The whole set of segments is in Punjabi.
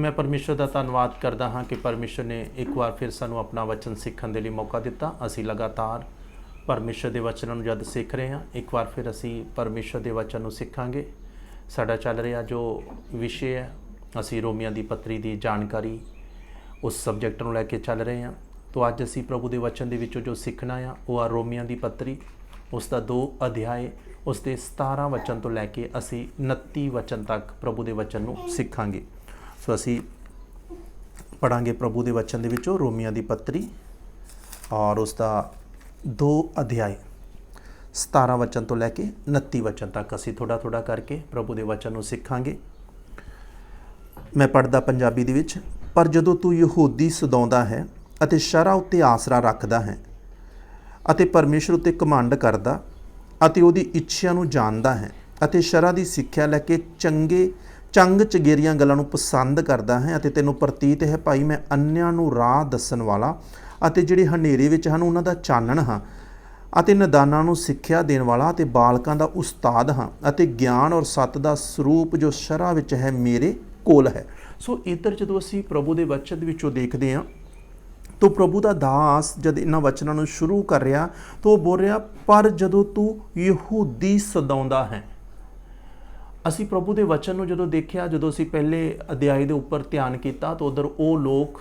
ਮੈਂ ਪਰਮੇਸ਼ਰ ਦਾ ਧੰਨਵਾਦ ਕਰਦਾ ਹਾਂ ਕਿ ਪਰਮੇਸ਼ਰ ਨੇ ਇੱਕ ਵਾਰ ਫਿਰ ਸਾਨੂੰ ਆਪਣਾ ਵਚਨ ਸਿੱਖਣ ਦੇ ਲਈ ਮੌਕਾ ਦਿੱਤਾ। ਅਸੀਂ ਲਗਾਤਾਰ ਪਰਮੇਸ਼ਰ ਦੇ ਵਚਨਾਂ ਨੂੰ ਜਦ ਸਿੱਖ ਰਹੇ ਹਾਂ, ਇੱਕ ਵਾਰ ਫਿਰ ਅਸੀਂ ਪਰਮੇਸ਼ਰ ਦੇ ਵਚਨ ਨੂੰ ਸਿੱਖਾਂਗੇ। ਸਾਡਾ ਚੱਲ ਰਿਹਾ ਜੋ ਵਿਸ਼ੇ ਹੈ, ਅਸੀਂ ਰੋਮੀਆਂ ਦੀ ਪੱਤਰੀ ਦੀ ਜਾਣਕਾਰੀ ਉਸ ਸਬਜੈਕਟ ਨੂੰ ਲੈ ਕੇ ਚੱਲ ਰਹੇ ਹਾਂ। ਤੋਂ ਅੱਜ ਅਸੀਂ ਪ੍ਰਭੂ ਦੇ ਵਚਨ ਦੇ ਵਿੱਚੋਂ ਜੋ ਸਿੱਖਣਾ ਆ, ਉਹ ਆ ਰੋਮੀਆਂ ਦੀ ਪੱਤਰੀ। ਉਸ ਦਾ ਦੋ ਅਧਿਆਏ, ਉਸ ਦੇ 17 ਵਚਨ ਤੋਂ ਲੈ ਕੇ ਅਸੀਂ 29 ਵਚਨ ਤੱਕ ਪ੍ਰਭੂ ਦੇ ਵਚਨ ਨੂੰ ਸਿੱਖਾਂਗੇ। ਸੋ ਅਸੀਂ ਪੜਾਂਗੇ ਪ੍ਰਭੂ ਦੇ ਵਚਨ ਦੇ ਵਿੱਚੋਂ ਰੋਮੀਆਂ ਦੀ ਪੱਤਰੀ ਔਰ ਉਸ ਦਾ ਦੋ ਅਧਿਆਏ 17 ਵਚਨ ਤੋਂ ਲੈ ਕੇ 29 ਵਚਨ ਤੱਕ ਅਸੀਂ ਥੋੜਾ ਥੋੜਾ ਕਰਕੇ ਪ੍ਰਭੂ ਦੇ ਵਚਨ ਨੂੰ ਸਿੱਖਾਂਗੇ। ਮੈਂ ਪੜਦਾ ਪੰਜਾਬੀ ਦੇ ਵਿੱਚ, ਪਰ ਜਦੋਂ ਤੂੰ ਯਹੂਦੀ ਸਦਾਉਂਦਾ ਹੈ ਅਤੇ ਸ਼ਰਾ ਉੱਤੇ ਆਸਰਾ ਰੱਖਦਾ ਹੈ ਅਤੇ ਪਰਮੇਸ਼ਰ ਉੱਤੇ ਕਮਾਂਡ ਕਰਦਾ ਅਤੇ ਉਹਦੀ ਇੱਛਾ ਨੂੰ ਜਾਣਦਾ ਹੈ ਅਤੇ ਸ਼ਰਾ ਦੀ ਸਿੱਖਿਆ ਲੈ ਕੇ ਚੰਗੇ ਚੰਗ ਚਗੇਰੀਆਂ ਗੱਲਾਂ ਨੂੰ ਪਸੰਦ ਕਰਦਾ ਹੈ ਅਤੇ ਤੈਨੂੰ ਪ੍ਰਤੀਤ ਹੈ, ਭਾਈ, ਮੈਂ ਅੰਨਿਆਂ ਨੂੰ ਰਾਹ ਦੱਸਣ ਵਾਲਾ ਅਤੇ ਜਿਹੜੇ ਹਨੇਰੇ ਵਿੱਚ ਹਨ, ਉਹਨਾਂ ਦਾ ਚਾਨਣ ਹਾਂ ਅਤੇ ਨਦਾਨਾਂ ਨੂੰ ਸਿੱਖਿਆ ਦੇਣ ਵਾਲਾ ਅਤੇ ਬਾਲਕਾਂ ਦਾ ਉਸਤਾਦ ਹਾਂ ਅਤੇ ਗਿਆਨ ਔਰ ਸੱਤ ਦਾ ਸਰੂਪ ਜੋ ਸ਼ਰਾ ਵਿੱਚ ਹੈ, ਮੇਰੇ ਕੋਲ ਹੈ। ਸੋ ਇੱਧਰ ਜਦੋਂ ਅਸੀਂ ਪ੍ਰਭੂ ਦੇ ਵਚਨ ਦੇ ਵਿੱਚੋਂ ਦੇਖਦੇ ਹਾਂ, ਤੋ ਪ੍ਰਭੂ ਦਾ ਦਾਸ ਜਦ ਇਹਨਾਂ ਵਚਨਾਂ ਨੂੰ ਸ਼ੁਰੂ ਕਰ ਰਿਹਾ, ਤਾਂ ਉਹ ਬੋਲ ਰਿਹਾ, ਪਰ ਜਦੋਂ ਤੂੰ ਯਹੂਦੀ ਸਦਾਉਂਦਾ ਹੈ ਅਸੀਂ ਪ੍ਰਭੂ ਦੇ ਵਚਨ ਨੂੰ ਜਦੋਂ ਦੇਖਿਆ, ਜਦੋਂ ਅਸੀਂ ਪਹਿਲੇ ਅਧਿਆਇ ਦੇ ਉੱਪਰ ਧਿਆਨ ਕੀਤਾ, ਤਾਂ ਉਧਰ ਉਹ ਲੋਕ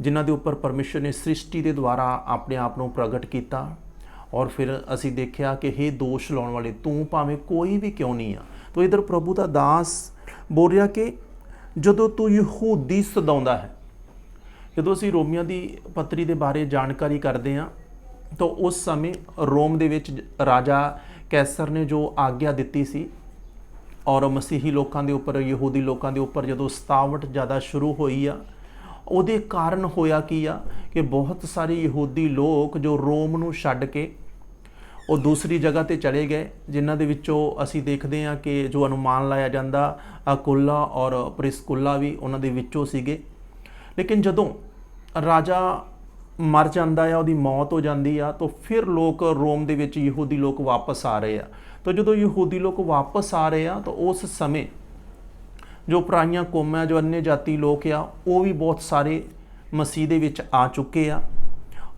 ਜਿਨ੍ਹਾਂ ਦੇ ਉੱਪਰ ਪਰਮੇਸ਼ਰ ਨੇ ਸ੍ਰਿਸ਼ਟੀ ਦੇ ਦੁਆਰਾ ਆਪਣੇ ਆਪ ਨੂੰ ਪ੍ਰਗਟ ਕੀਤਾ ਔਰ ਫਿਰ ਅਸੀਂ ਦੇਖਿਆ ਕਿ ਇਹ ਦੋਸ਼ ਲਾਉਣ ਵਾਲੇ, ਤੂੰ ਭਾਵੇਂ ਕੋਈ ਵੀ ਕਿਉਂ ਨਹੀਂ ਆ। ਤਾਂ ਇਧਰ ਪ੍ਰਭੂ ਦਾ ਦਾਸ ਬੋਲ ਰਿਹਾ ਕਿ ਜਦੋਂ ਤੂੰ ਯਹੂਦੀ ਸਦਾਉਂਦਾ ਹੈ, ਜਦੋਂ ਅਸੀਂ ਰੋਮੀਆਂ ਦੀ ਪੱਤਰੀ ਦੇ ਬਾਰੇ ਜਾਣਕਾਰੀ ਕਰਦੇ ਹਾਂ, ਤਾਂ ਉਸ ਸਮੇਂ ਰੋਮ ਦੇ ਵਿੱਚ ਰਾਜਾ ਕੈਸਰ ਨੇ ਜੋ ਆਗਿਆ ਦਿੱਤੀ ਸੀ ਔਰ ਮਸੀਹੀ ਲੋਕਾਂ ਦੇ ਉੱਪਰ, ਯਹੂਦੀ ਲੋਕਾਂ ਦੇ ਉੱਪਰ ਜਦੋਂ ਸਤਾਵਟ ਜ਼ਿਆਦਾ ਸ਼ੁਰੂ ਹੋਈ ਆ, ਉਹਦੇ ਕਾਰਨ ਹੋਇਆ ਕੀ ਆ ਕਿ ਬਹੁਤ ਸਾਰੇ ਯਹੂਦੀ ਲੋਕ ਜੋ ਰੋਮ ਨੂੰ ਛੱਡ ਕੇ ਉਹ ਦੂਸਰੀ ਜਗ੍ਹਾ ਤੇ ਚਲੇ ਗਏ, ਜਿਨ੍ਹਾਂ ਦੇ ਵਿੱਚੋਂ ਅਸੀਂ ਦੇਖਦੇ ਹਾਂ ਕਿ ਜੋ ਅਨੁਮਾਨ ਲਾਇਆ ਜਾਂਦਾ, ਅਕੁੱਲਾ ਔਰ ਪ੍ਰਿਸਕੁੱਲਾ ਵੀ ਉਹਨਾਂ ਦੇ ਵਿੱਚੋਂ ਸੀਗੇ। ਲੇਕਿਨ ਜਦੋਂ ਰਾਜਾ ਮਰ ਜਾਂਦਾ ਆ, ਉਹਦੀ ਮੌਤ ਹੋ ਜਾਂਦੀ ਆ, ਤਾਂ ਫਿਰ ਲੋਕ ਰੋਮ ਦੇ ਵਿੱਚ ਯਹੂਦੀ ਲੋਕ ਵਾਪਸ ਆ ਰਹੇ ਆ। ਤਾਂ ਜਦੋਂ ਯਹੂਦੀ ਲੋਕ ਵਾਪਸ ਆ ਰਹੇ ਆ, ਤਾਂ ਉਸ ਸਮੇਂ ਜੋ ਪੁਰਾਣੀਆਂ ਕੌਮਾਂ, ਜੋ ਅੰਨੇ ਜਾਤੀ ਲੋਕ ਆ, ਉਹ ਵੀ ਬਹੁਤ ਸਾਰੇ ਮਸੀਹ ਦੇ ਵਿੱਚ ਆ ਚੁੱਕੇ ਆ।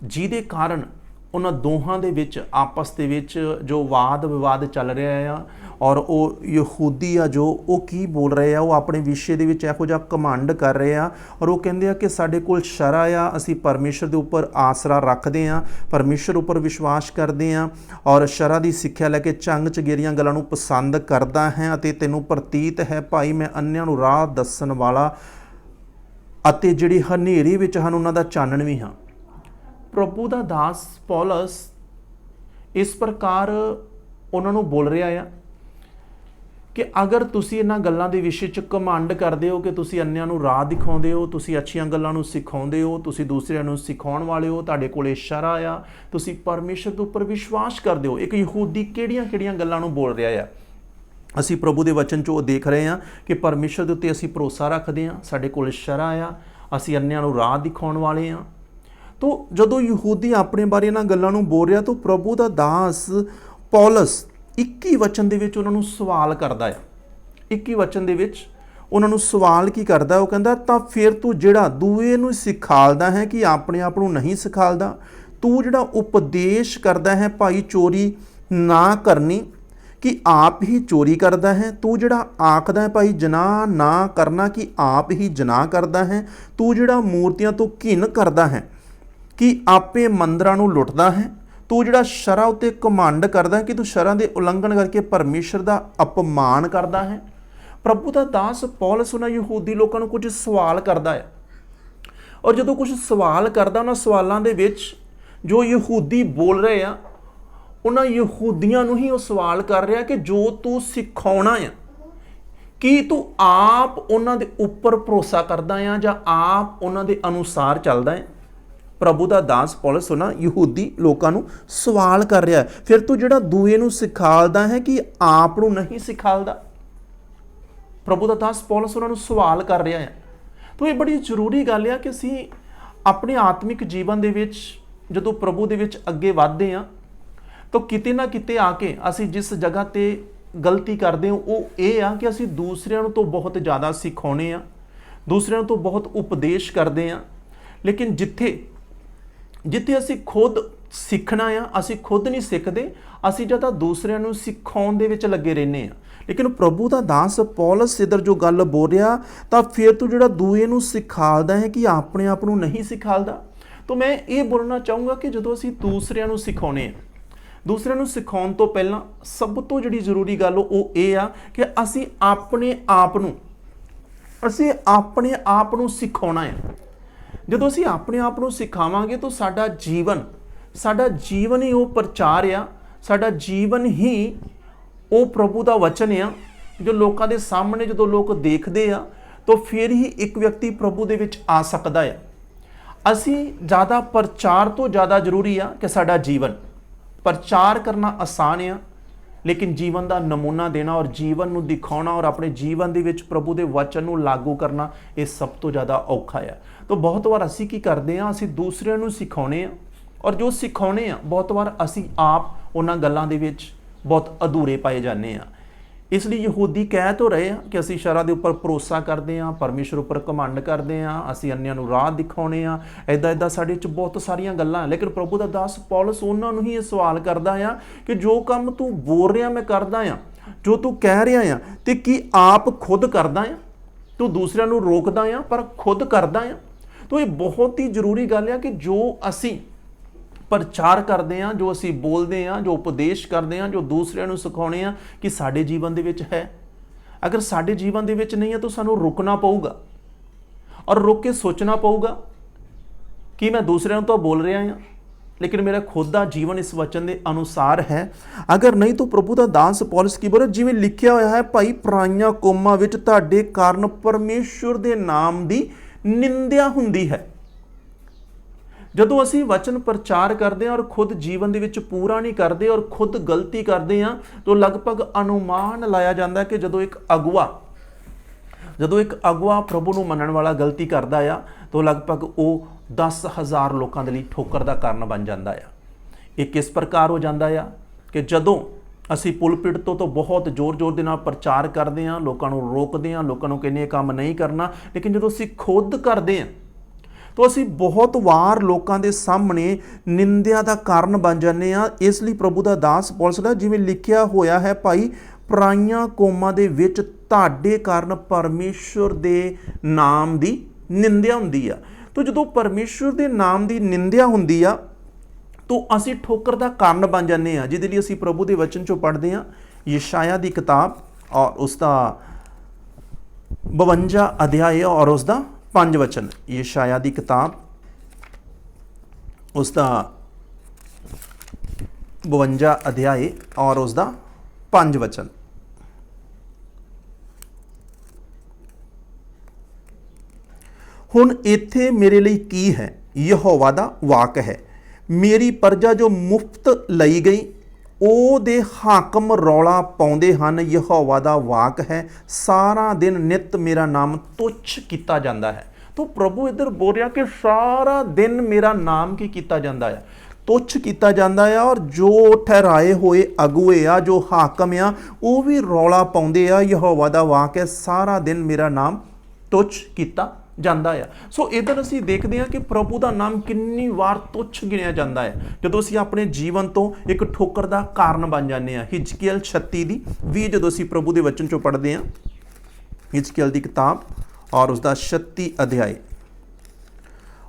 ਜਿਹਦੇ ਕਾਰਨ ਉਹਨਾਂ ਦੋਹਾਂ ਦੇ ਵਿੱਚ, ਆਪਸ ਦੇ ਵਿੱਚ ਜੋ ਵਾਦ ਵਿਵਾਦ ਚੱਲ ਰਿਹਾ ਆ ਔਰ ਉਹ ਯਹੂਦੀ ਆ ਜੋ, ਉਹ ਕੀ ਬੋਲ ਰਹੇ ਆ? ਉਹ ਆਪਣੇ ਵਿਸ਼ੇ ਦੇ ਵਿੱਚ ਇਹੋ ਜਿਹਾ ਕਮਾਂਡ ਕਰ ਰਹੇ ਆ ਔਰ ਉਹ ਕਹਿੰਦੇ ਆ ਕਿ ਸਾਡੇ ਕੋਲ ਸ਼ਰਾ ਆ, ਅਸੀਂ ਪਰਮੇਸ਼ਰ ਦੇ ਉੱਪਰ ਆਸਰਾ ਰੱਖਦੇ ਆ, ਪਰਮੇਸ਼ਰ ਉੱਪਰ ਵਿਸ਼ਵਾਸ ਕਰਦੇ ਆ ਔਰ ਸ਼ਰਾ ਦੀ ਸਿੱਖਿਆ ਲੈ ਕੇ ਚੰਗ ਚਗੇਰੀਆਂ ਗੱਲਾਂ ਨੂੰ ਪਸੰਦ ਕਰਦਾ ਹੈ ਅਤੇ ਤੈਨੂੰ ਪ੍ਰਤੀਤ ਹੈ, ਭਾਈ ਮੈਂ ਅੰਨਿਆਂ ਨੂੰ ਰਾਹ ਦੱਸਣ ਵਾਲਾ ਅਤੇ ਜਿਹੜੀ ਹਨੇਰੀ ਵਿੱਚ ਹਨ, ਉਹਨਾਂ ਦਾ ਚਾਨਣ ਵੀ ਹਾਂ। ਪ੍ਰਭੂ ਦਾ ਦਾਸ ਪੌਲਸ ਇਸ ਪ੍ਰਕਾਰ ਉਹਨਾਂ ਨੂੰ ਬੋਲ ਰਿਹਾ ਆ ਕਿ ਅਗਰ ਤੁਸੀਂ ਇਹਨਾਂ ਗੱਲਾਂ ਦੇ ਵਿਸ਼ੇ 'ਚ ਕਮਾਂਡ ਕਰਦੇ ਹੋ ਕਿ ਤੁਸੀਂ ਅੰਨਿਆਂ ਨੂੰ ਰਾਹ ਦਿਖਾਉਂਦੇ ਹੋ, ਤੁਸੀਂ ਅੱਛੀਆਂ ਗੱਲਾਂ ਨੂੰ ਸਿਖਾਉਂਦੇ ਹੋ, ਤੁਸੀਂ ਦੂਸਰਿਆਂ ਨੂੰ ਸਿਖਾਉਣ ਵਾਲੇ ਹੋ, ਤੁਹਾਡੇ ਕੋਲੇ ਸ਼ਰਾ ਆ, ਤੁਸੀਂ ਪਰਮੇਸ਼ਰ ਦੇ ਉੱਪਰ ਵਿਸ਼ਵਾਸ ਕਰਦੇ ਹੋ। ਇੱਕ ਯਹੂਦੀ ਕਿਹੜੀਆਂ-ਕਿਹੜੀਆਂ ਗੱਲਾਂ ਨੂੰ ਬੋਲ ਰਿਹਾ ਆ? ਅਸੀਂ ਪ੍ਰਭੂ ਦੇ ਵਚਨ 'ਚ ਉਹ ਦੇਖ ਰਹੇ ਹਾਂ ਕਿ ਪਰਮੇਸ਼ਰ ਦੇ ਉੱਤੇ ਅਸੀਂ ਭਰੋਸਾ ਰੱਖਦੇ ਹਾਂ, ਸਾਡੇ ਕੋਲ ਸ਼ਰਾ ਆ, ਅਸੀਂ ਅੰਨਿਆਂ ਨੂੰ ਰਾਹ ਦਿਖਾਉਣ ਵਾਲੇ ਹਾਂ। ਤੋ ਜਦੋਂ ਯਹੂਦੀ ਆਪਣੇ ਬਾਰੇ ਇਹਨਾਂ ਗੱਲਾਂ ਨੂੰ ਬੋਲ ਰਿਹਾ, ਤਾਂ ਪ੍ਰਭੂ ਦਾ ਦਾਸ ਪੌਲਸ 21 ਵਚਨ ਦੇ ਵਿੱਚ ਉਹਨਾਂ ਨੂੰ ਸਵਾਲ ਕਰਦਾ ਹੈ 21 ਵਚਨ ਦੇ ਵਿੱਚ ਉਹਨਾਂ ਨੂੰ ਸਵਾਲ ਕੀ ਕਰਦਾ, ਉਹ ਕਹਿੰਦਾ, ਤਾਂ ਫਿਰ ਤੂੰ ਜਿਹੜਾ ਦੂਏ ਨੂੰ ਸਿਖਾਲਦਾ ਹੈ ਕਿ ਆਪਣੇ ਆਪ ਨੂੰ ਨਹੀਂ ਸਿਖਾਲਦਾ, ਤੂੰ ਜਿਹੜਾ ਉਪਦੇਸ਼ ਕਰਦਾ ਹੈ ਭਾਈ ਚੋਰੀ ਨਾ ਕਰਨੀ, ਕਿ ਆਪ ਹੀ ਚੋਰੀ ਕਰਦਾ ਹੈ, ਤੂੰ ਜਿਹੜਾ ਆਖਦਾ ਹੈ ਭਾਈ ਜਨਾਹ ਨਾ ਕਰਨਾ, ਕਿ ਆਪ ਹੀ ਜਨਾਹ ਕਰਦਾ ਹੈ, ਤੂੰ ਜਿਹੜਾ ਮੂਰਤੀਆਂ ਤੋਂ ਘਿਨ ਕਰਦਾ ਹੈ ਕਿ ਆਪੇ ਮੰਦਰਾਂ ਨੂੰ ਲੁੱਟਦਾ ਹੈ? ਤੂੰ ਜਿਹੜਾ ਸ਼ਰਾ ਉਤੇ ਕਮਾਂਡ ਕਰਦਾ ਕਿ ਤੂੰ ਸ਼ਰਾਂ ਦੇ ਉਲੰਘਣ ਕਰਕੇ ਪਰਮੇਸ਼ਰ ਦਾ ਅਪਮਾਨ ਕਰਦਾ ਹੈ? ਪ੍ਰਭੂ ਦਾ ਦਾਸ ਪੌਲਸ ਉਹਨਾਂ ਯਹੂਦੀ ਲੋਕਾਂ ਨੂੰ ਕੁਝ ਸਵਾਲ ਕਰਦਾ ਹੈ। ਔਰ ਜਦੋਂ ਕੁਝ ਸਵਾਲ ਕਰਦਾ ਉਹਨਾਂ ਸਵਾਲਾਂ ਦੇ ਵਿੱਚ ਜੋ ਯਹੂਦੀ ਬੋਲ ਰਹੇ ਆ, ਉਹਨਾਂ ਯਹੂਦੀਆਂ ਨੂੰ ਹੀ ਉਹ ਸਵਾਲ ਕਰ ਰਿਹਾ ਕਿ ਜੋ ਤੂੰ ਸਿਖਾਉਣਾ ਆ, ਕੀ ਤੂੰ ਆਪ ਉਹਨਾਂ ਦੇ ਉੱਪਰ ਭਰੋਸਾ ਕਰਦਾ ਆ ਜਾਂ ਆਪ ਉਹਨਾਂ ਦੇ ਅਨੁਸਾਰ ਚੱਲਦਾ ਹੈ ਪ੍ਰਭੂ ਦਾ ਦਾਸ ਪੌਲਸ ਉਹਨਾਂ ਯਹੂਦੀ ਲੋਕਾਂ ਨੂੰ ਸਵਾਲ ਕਰ ਰਿਹਾ ਫਿਰ ਤੂੰ ਜਿਹੜਾ ਦੂਏ ਨੂੰ ਸਿਖਾਲਦਾ ਹੈ ਕਿ ਆਪ ਨੂੰ ਨਹੀਂ ਸਿਖਾਲਦਾ? ਪ੍ਰਭੂ ਦਾ ਦਾਸ ਪੌਲਸ ਉਹਨਾਂ ਨੂੰ ਸਵਾਲ ਕਰ ਰਿਹਾ ਹੈ। ਤਾਂ ਇਹ ਬੜੀ ਜ਼ਰੂਰੀ ਗੱਲ ਆ ਕਿ ਅਸੀਂ ਆਪਣੇ ਆਤਮਿਕ ਜੀਵਨ ਦੇ ਵਿੱਚ ਜਦੋਂ ਪ੍ਰਭੂ ਦੇ ਵਿੱਚ ਅੱਗੇ ਵਧਦੇ ਆ ਤਾਂ ਕਿਤੇ ਨਾ ਕਿਤੇ ਆ ਕੇ ਅਸੀਂ ਜਿਸ ਜਗ੍ਹਾ ਤੇ ਗਲਤੀ ਕਰਦੇ ਹਾਂ, ਉਹ ਇਹ ਆ ਕਿ ਅਸੀਂ ਦੂਸਰਿਆਂ ਨੂੰ ਤੋਂ ਬਹੁਤ ਜ਼ਿਆਦਾ ਸਿਖਾਉਣੇ ਆ ਦੂਸਰਿਆਂ ਨੂੰ ਤੋਂ ਬਹੁਤ ਉਪਦੇਸ਼ ਕਰਦੇ ਆ ਲੇਕਿਨ ਜਿੱਥੇ ਜਿੱਥੇ ਅਸੀਂ ਖੁਦ ਸਿੱਖਣਾ ਆ, ਅਸੀਂ ਖੁਦ ਨਹੀਂ ਸਿੱਖਦੇ, ਅਸੀਂ ਜਦੋਂ ਦੂਸਰਿਆਂ ਨੂੰ ਸਿਖਾਉਣ ਦੇ ਵਿੱਚ ਲੱਗੇ ਰਹਿੰਦੇ ਆ। ਲੇਕਿਨ ਪ੍ਰਭੂ ਦਾ ਦਾਸ ਪੌਲਸ ਇਧਰ ਜੋ ਗੱਲ ਬੋਲ ਰਿਹਾ, ਤਾਂ ਫਿਰ ਤੂੰ ਜਿਹੜਾ ਦੂਏ ਨੂੰ ਸਿਖਾਲਦਾ ਹੈ ਕਿ ਆਪਣੇ ਆਪ ਨੂੰ ਨਹੀਂ ਸਿਖਾਲਦਾ। ਤਾਂ ਮੈਂ ਇਹ ਬੋਲਣਾ ਚਾਹੂੰਗਾ ਕਿ ਜਦੋਂ ਅਸੀਂ ਦੂਸਰਿਆਂ ਨੂੰ ਸਿਖਾਉਨੇ ਆ, ਦੂਸਰਿਆਂ ਨੂੰ ਸਿਖਾਉਣ ਤੋਂ ਪਹਿਲਾਂ ਸਭ ਤੋਂ ਜਿਹੜੀ ਜ਼ਰੂਰੀ ਗੱਲ ਉਹ ਇਹ ਆ ਕਿ ਅਸੀਂ ਆਪਣੇ ਆਪ ਨੂੰ, ਅਸੀਂ ਆਪਣੇ ਆਪ ਨੂੰ ਸਿਖਾਉਣਾ ਹੈ ਜਦੋਂ ਅਸੀਂ ਆਪਣੇ ਆਪ ਨੂੰ ਸਿਖਾਵਾਂਗੇ ਤਾਂ ਸਾਡਾ ਜੀਵਨ ਸਾਡਾ ਜੀਵਨ ਹੀ ਉਹ ਪ੍ਰਚਾਰ ਆ, ਸਾਡਾ ਜੀਵਨ ਹੀ ਉਹ ਪ੍ਰਭੂ ਦਾ ਵਚਨ ਆ, ਜੋ ਲੋਕਾਂ ਦੇ ਸਾਹਮਣੇ ਜਦੋਂ ਲੋਕ ਦੇਖਦੇ ਆ, ਤਾਂ ਫਿਰ ਹੀ ਇੱਕ ਵਿਅਕਤੀ ਪ੍ਰਭੂ ਦੇ ਵਿੱਚ ਆ ਸਕਦਾ ਆ। ਅਸੀਂ ਜ਼ਿਆਦਾ ਪ੍ਰਚਾਰ ਤੋਂ ਜ਼ਿਆਦਾ ਜ਼ਰੂਰੀ ਆ ਕਿ ਸਾਡਾ ਜੀਵਨ, ਪ੍ਰਚਾਰ ਕਰਨਾ ਆਸਾਨ ਆ, ਲੇਕਿਨ ਜੀਵਨ ਦਾ ਨਮੂਨਾ ਦੇਣਾ ਔਰ ਜੀਵਨ ਨੂੰ ਦਿਖਾਉਣਾ ਔਰ ਆਪਣੇ ਜੀਵਨ ਦੇ ਵਿੱਚ ਪ੍ਰਭੂ ਦੇ ਵਚਨ ਨੂੰ ਲਾਗੂ ਕਰਨਾ ਇਹ ਸਭ ਤੋਂ ਜ਼ਿਆਦਾ ਔਖਾ ਆ। ਤਾਂ ਬਹੁਤ ਵਾਰ ਅਸੀਂ ਕੀ ਕਰਦੇ ਆ ਅਸੀਂ ਦੂਸਰਿਆਂ ਨੂੰ ਸਿਖਾਉਨੇ ਆ ਔਰ ਜੋ ਸਿਖਾਉਨੇ ਆ ਬਹੁਤ ਵਾਰ ਅਸੀਂ ਆਪ ਉਹਨਾਂ ਗੱਲਾਂ ਦੇ ਵਿੱਚ ਬਹੁਤ ਅਧੂਰੇ ਪਾਏ ਜਾਂਦੇ ਆ ਇਸ ਲਈ ਯਹੂਦੀ ਕਹਿ ਤੋਂ ਰਹੇ ਆ ਕਿ ਅਸੀਂ ਸ਼ਰਾ ਦੇ ਉੱਪਰ ਭਰੋਸਾ ਕਰਦੇ ਆ ਪਰਮੇਸ਼ਰ ਉੱਪਰ ਕਮਾਂਡ ਕਰਦੇ ਆ ਅਸੀਂ ਅੰਨਿਆਂ ਨੂੰ ਰਾਹ ਦਿਖਾਉਣੇ ਆ ਐਦਾਂ ਐਦਾਂ ਸਾਡੇ ਚ ਬਹੁਤ ਸਾਰੀਆਂ ਗੱਲਾਂ ਲੇਕਿਨ ਪ੍ਰਭੂ ਦਾ ਦਾਸ ਪੌਲਸ ਉਹਨਾਂ ਨੂੰ ਹੀ ਇਹ ਸਵਾਲ ਕਰਦਾ ਆ ਕਿ ਜੋ ਕੰਮ ਤੂੰ ਬੋਲ ਰਿਹਾ ਮੈਂ ਕਰਦਾ ਆ, ਜੋ ਤੂੰ ਕਹਿ ਰਿਹਾ ਆ, ਤੇ ਕੀ ਆਪ ਖੁਦ ਕਰਦਾ ਆ? ਤੂੰ ਦੂਸਰਿਆਂ ਨੂੰ ਰੋਕਦਾ ਆ ਪਰ ਖੁਦ ਕਰਦਾ ਆ? ਤੋ ਇਹ ਬਹੁਤ ਹੀ ਜ਼ਰੂਰੀ ਗੱਲ ਆ ਕਿ ਜੋ ਅਸੀਂ ਪ੍ਰਚਾਰ ਕਰਦੇ ਆ, ਜੋ ਅਸੀਂ ਬੋਲਦੇ ਆ, ਜੋ ਉਪਦੇਸ਼ ਕਰਦੇ ਆ, ਜੋ ਦੂਸਰਿਆਂ ਨੂੰ ਸਿਖਾਉਣੇ ਆ ਕਿ ਸਾਡੇ ਜੀਵਨ ਦੇ ਵਿੱਚ ਹੈ। ਅਗਰ ਸਾਡੇ ਜੀਵਨ ਦੇ ਵਿੱਚ ਨਹੀਂ ਹੈ ਤਾਂ ਸਾਨੂੰ ਰੁਕਣਾ ਪਊਗਾ ਔਰ ਰੁਕ ਕੇ ਸੋਚਣਾ ਪਊਗਾ ਕਿ ਮੈਂ ਦੂਸਰਿਆਂ ਨੂੰ ਤਾਂ ਬੋਲ ਰਿਹਾ ਹਾਂ ਲੇਕਿਨ ਮੇਰਾ ਖੁਦ ਦਾ ਜੀਵਨ ਇਸ ਵਚਨ ਦੇ ਅਨੁਸਾਰ ਹੈ। ਅਗਰ ਨਹੀਂ ਤਾਂ ਪ੍ਰਭੂ ਦਾ ਦਾਸ ਪੌਲਸ ਕੀ ਬੋਲ ਜਿਵੇਂ ਲਿਖਿਆ ਹੋਇਆ ਹੈ, ਭਾਈ, ਪਰਾਈਆਂ ਕੌਮਾਂ ਵਿੱਚ ਤੁਹਾਡੇ ਕਾਰਨ ਪਰਮੇਸ਼ਵਰ ਦੇ ਨਾਮ ਦੀ ਨਿੰਦਿਆ ਹੁੰਦੀ ਹੈ। ਜਦੋਂ ਅਸੀਂ ਵਚਨ ਪ੍ਰਚਾਰ ਕਰਦੇ ਹਾਂ ਔਰ ਖੁਦ ਜੀਵਨ ਦੇ ਵਿੱਚ ਪੂਰਾ ਨਹੀਂ ਕਰਦੇ ਔਰ ਖੁਦ ਗਲਤੀ ਕਰਦੇ ਹਾਂ, ਤਾਂ ਲਗਭਗ ਅਨੁਮਾਨ ਲਾਇਆ ਜਾਂਦਾ ਕਿ ਜਦੋਂ ਇੱਕ ਅਗਵਾ, ਜਦੋਂ ਇੱਕ ਅਗਵਾ ਪ੍ਰਭੂ ਨੂੰ ਮੰਨਣ ਵਾਲਾ ਗਲਤੀ ਕਰਦਾ ਆ, ਤਾਂ ਲਗਭਗ ਉਹ 10000 ਲੋਕਾਂ ਦੇ ਲਈ ਠੋਕਰ ਦਾ ਕਾਰਨ ਬਣ ਜਾਂਦਾ ਆ। ਇਹ ਕਿਸ ਪ੍ਰਕਾਰ ਹੋ ਜਾਂਦਾ ਆ ਕਿ ਜਦੋਂ ਅਸੀਂ ਪੁਲਪਿਟ ਤੋਂ ਤਾਂ ਬਹੁਤ ਜ਼ੋਰ-ਜ਼ੋਰ ਦੇ ਨਾਲ ਪ੍ਰਚਾਰ ਕਰਦੇ ਹਾਂ, ਲੋਕਾਂ ਨੂੰ ਰੋਕਦੇ ਹਾਂ, ਲੋਕਾਂ ਨੂੰ ਕਹਿੰਦੇ ਕੰਮ ਨਹੀਂ ਕਰਨਾ। ਲੇਕਿਨ ਜਦੋਂ ਅਸੀਂ ਖੁਦ ਕਰਦੇ ਹਾਂ, ਤਾਂ ਅਸੀਂ ਬਹੁਤ ਵਾਰ ਲੋਕਾਂ ਦੇ ਸਾਹਮਣੇ ਨਿੰਦਿਆ ਦਾ ਕਾਰਨ ਬਣ ਜਾਂਦੇ ਆ ਇਸ ਲਈ ਪ੍ਰਭੂ ਦਾ ਦਾਸ ਪੌਲਸ ਦਾ ਜਿਵੇਂ ਲਿਖਿਆ ਹੋਇਆ ਹੈ, ਭਾਈ, ਪਰਾਈਆਂ ਕੌਮਾਂ ਦੇ ਵਿੱਚ ਤੁਹਾਡੇ ਕਾਰਨ ਪਰਮੇਸ਼ਵਰ ਦੇ ਨਾਮ ਦੀ ਨਿੰਦਿਆ ਹੁੰਦੀ ਆ। ਤਾਂ ਜਦੋਂ ਪਰਮੇਸ਼ਵਰ ਦੇ ਨਾਮ ਦੀ ਨਿੰਦਿਆ ਹੁੰਦੀ ਆ ਤੋ ਅਸੀਂ ਠੋਕਰ ਦਾ ਕਾਰਨ ਬਣ ਜਾਂਦੇ ਆ ਜਿਹਦੇ ਲਈ ਅਸੀਂ ਪ੍ਰਭੂ ਦੇ ਵਚਨ ਚੋਂ ਪੜ੍ਹਦੇ ਆ ਯਸ਼ਾਇਆ ਦੀ ਕਿਤਾਬ ਔਰ ਉਸ ਦਾ 52 ਅਧਿਆਇ ਔਰ ਉਸ ਦਾ ਪੰਜ ਵਚਨ। ਯਸ਼ਾਇਆ ਦੀ ਕਿਤਾਬ, ਉਸ ਦਾ 52 ਅਧਿਆਇ ਔਰ ਉਸ ਦਾ ਪੰਜ ਵਚਨ। ਹੁਣ ਇੱਥੇ ਮੇਰੇ ਲਈ ਕੀ ਹੈ? ਯਹੋਵਾ ਦਾ ਵਾਕ ਹੈ। ਮੇਰੀ ਪਰਜਾ ਜੋ ਮੁਫਤ ਲਈ ਗਈ, ਉਹਦੇ ਹਾਕਮ ਰੌਲਾ ਪਾਉਂਦੇ ਹਨ। ਯਹੋਵਾ ਦਾ ਵਾਕ ਹੈ, ਸਾਰਾ ਦਿਨ ਨਿਤ ਮੇਰਾ ਨਾਮ ਤੁੱਛ ਕੀਤਾ ਜਾਂਦਾ ਹੈ। ਤੋ ਪ੍ਰਭੂ ਇੱਧਰ ਬੋਲ ਰਿਹਾ ਕਿ ਸਾਰਾ ਦਿਨ ਮੇਰਾ ਨਾਮ ਕੀ ਕੀਤਾ ਜਾਂਦਾ ਹੈ ਤੁੱਛ ਕੀਤਾ ਜਾਂਦਾ ਆ ਔਰ ਜੋ ਠਹਿਰਾਏ ਹੋਏ ਅਗੂਏ ਆ, ਜੋ ਹਾਕਮ ਆ, ਉਹ ਵੀ ਰੌਲਾ ਪਾਉਂਦੇ ਆ। ਯਹੋਵਾ ਦਾ ਵਾਕ ਹੈ, ਸਾਰਾ ਦਿਨ ਮੇਰਾ ਨਾਮ ਤੁੱਛ ਕੀਤਾ ਜਾਂਦਾ ਆ। ਸੋ ਇਧਰ ਅਸੀਂ ਦੇਖਦੇ ਹਾਂ ਕਿ ਪ੍ਰਭੂ ਦਾ ਨਾਮ ਕਿੰਨੀ ਵਾਰ ਤੁੱਛ ਗਿਣਿਆ ਜਾਂਦਾ ਹੈ ਜਦੋਂ ਅਸੀਂ ਆਪਣੇ ਜੀਵਨ ਤੋਂ ਇੱਕ ਠੋਕਰ ਦਾ ਕਾਰਨ ਬਣ ਜਾਂਦੇ ਹਾਂ ਹਿਜਕੀਅਲ 36 ਦੀ 20 ਜਦੋਂ ਅਸੀਂ ਪ੍ਰਭੂ ਦੇ ਵਚਨ ਚੋਂ ਪੜ੍ਹਦੇ ਹਾਂ ਹਿਜਕੀਅਲ ਦੀ ਕਿਤਾਬ ਔਰ ਉਸ ਦਾ 36 ਅਧਿਆਇ